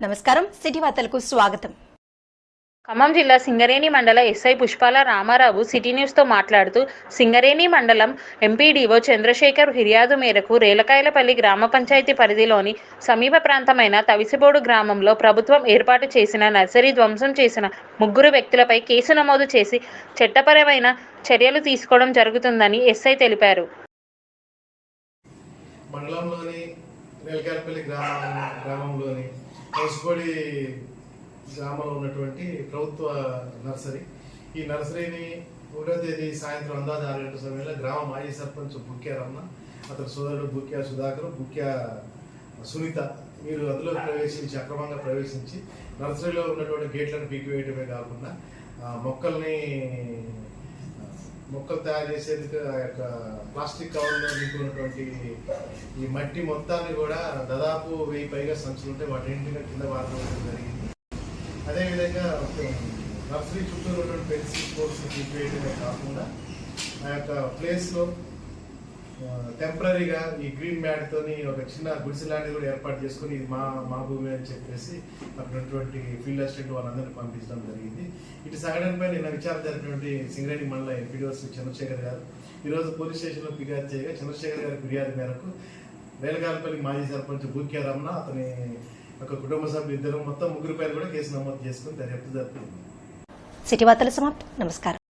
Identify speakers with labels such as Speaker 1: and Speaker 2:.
Speaker 1: నమస్కారం. సిటీ వార్తలకు స్వాగతం.
Speaker 2: ఖమ్మం జిల్లా సింగరేణి మండల ఎస్ఐ పుష్పాల రామారావు సిటీ న్యూస్తో మాట్లాడుతూ సింగరేణి మండలం ఎంపీడీఓ చంద్రశేఖర్ ఫిర్యాదు మేరకు రేలకాయలపల్లి గ్రామ పంచాయతీ పరిధిలోని సమీప ప్రాంతమైన తవిసిబోడు గ్రామంలో ప్రభుత్వం ఏర్పాటు చేసిన నర్సరీ ధ్వంసం చేసిన ముగ్గురు వ్యక్తులపై కేసు నమోదు చేసి చట్టపరమైన చర్యలు తీసుకోవడం జరుగుతుందని ఎస్ఐ తెలిపారు.
Speaker 3: మండలంలోని నెలకారపల్లి గ్రామం గ్రామంలోని కౌసుపొడి గ్రామంలో ఉన్నటువంటి ప్రభుత్వ నర్సరీ. ఈ నర్సరీని ఒకటో తేదీ సాయంత్రం అందాజ ఆరు గంటల సమయంలో గ్రామ మాజీ సర్పంచ్ బుక్యా రమణ అతని సోదరుడు బుక్యా సుధాకర్ బుక్యా సునీత మీరు అందులో ప్రవేశించి అక్రమంగా ప్రవేశించి నర్సరీలో ఉన్నటువంటి గేట్లను పీకివేయటమే కాకుండా మొక్కల్ని మొక్కలు తయారు చేసేందుకు ఆ యొక్క ప్లాస్టిక్ కవర్లో నింపుకున్నటువంటి ఈ మట్టి మొత్తాన్ని కూడా దాదాపు వెయ్యి పైగా సంచులు ఉంటే వాటింటిగా కింద వాడుకోవడం జరిగింది. అదేవిధంగా నర్సరీ చుట్టూ ఉన్నటువంటి పెన్సిల్ కోర్స్ తీసివేయడమే కాకుండా ఆ యొక్క ప్లేస్లో టెంపరీగా ఈ గ్రీన్ మ్యాట్ తోని ఒక చిన్న గుడిసె లాంటిది కూడా ఏర్పాటు చేసుకొని ఇది మా మా భూమి అని చెప్పేసి అక్కడ ఫీల్డ్ అసిస్టెంట్ వాళ్ళందరినీ పంపించడం జరిగింది. ఇటు సంఘటనపై నిన్న విచారణ జరిగినటువంటి సింగరేణి మండల ఎంపీడీఓ శ్రీ చంద్రశేఖర్ గారు. ఈరోజు పోలీస్ స్టేషన్లో ఫిర్యాదు చేయగా చంద్రశేఖర్ గారి ఫిర్యాదు మేరకు వేలగాలపల్లి మాజీ సర్పంచ్ బూక్యా రమణ అతని ఒక కుటుంబ సభ్యులు ఇద్దరు మొత్తం ముగ్గురు పైన కూడా కేసు నమోదు చేసుకుని దర్యాప్తు జరుపుతుంది
Speaker 1: సిటీ వార్తలు సమాప్తం. నమస్కారం.